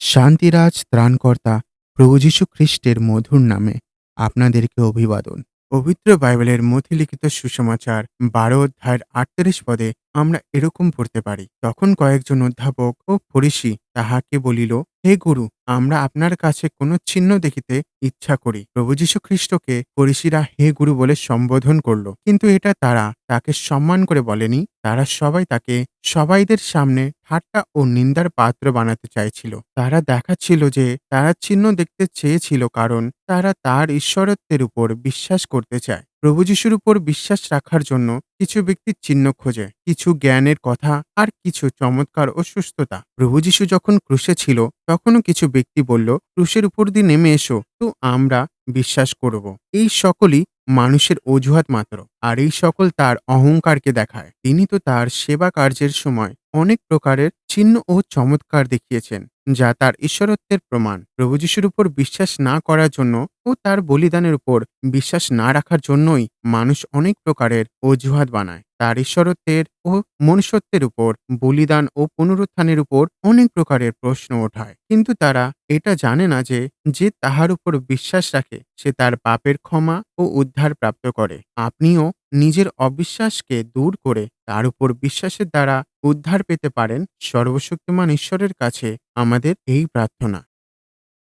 শান্তিরাজ ত্রাণকর্তা প্রভু যীশু খ্রিস্টের মধুর নামে আপনাদেরকে অভিবাদন। পবিত্র বাইবেলের মথিলিখিত লিখিত সুসমাচার বারো অধ্যায়ের আটত্রিশ পদে আমরা এরকম পড়তে পারি। তখন কয়েকজন অধ্যাপক ও ফরিসি তাহাকে বলিল, হে গুরু, আমরা আপনার কাছে কোনো চিহ্ন দেখিতে ইচ্ছা করি। প্রভু যীশু খ্রিস্টকে ফরিসিরা হে গুরু বলে সম্বোধন করল। কিন্তু এটা তারা তাকে সম্মান করে বলেনি। তারা সবাই তাকে সবাইদের সামনে ঠাট্টা ও নিন্দার পাত্র বানাতে চাইছিল। তারা দেখাচ্ছিল যে তারা চিহ্ন দেখতে চেয়েছিল কারণ তারা তার ঈশ্বরত্বের উপর বিশ্বাস করতে চায়। প্রভু যিশুর উপর বিশ্বাস রাখার জন্য কিছু ব্যক্তি চিহ্ন খোঁজে, কিছু জ্ঞানের কথা আর কিছু চমৎকার ও সুস্থতা। প্রভু যিশু যখন ক্রুশে ছিল, তখনও কিছু ব্যক্তি বলল, ক্রুশের উপর দিয়ে নেমে এসো, তো আমরা বিশ্বাস করব। এই সকলই মানুষের অজুহাত মাত্র, আর এই সকল তার অহংকারকে দেখায়। তিনি তো তার সেবা কার্যের সময় অনেক প্রকারের চিহ্ন ও চমৎকার দেখিয়েছেন, যা তার ঈশ্বরত্বের প্রমাণ। প্রভু যিশুর উপর বিশ্বাস না করার জন্য ও তার বলিদানের উপর বিশ্বাস না রাখার জন্যই মানুষ অনেক প্রকারের অজুহাত বানায়। তার ঈশ্বরত্বের ও মনুষ্যত্বের উপর বলিদান ও পুনরুত্থানের উপর অনেক প্রকারের প্রশ্ন ওঠায়। কিন্তু তারা এটা জানে না যে যে তাহার উপর বিশ্বাস রাখে, সে তার পাপের ক্ষমা ও উদ্ধার প্রাপ্ত করে। আপনিও নিজের অবিশ্বাসকে দূর করে তার উপর বিশ্বাসের দ্বারা উদ্ধার পেতে পারেন সর্বশক্তিমান ঈশ্বরের কাছে আমাদের এই প্রার্থনা।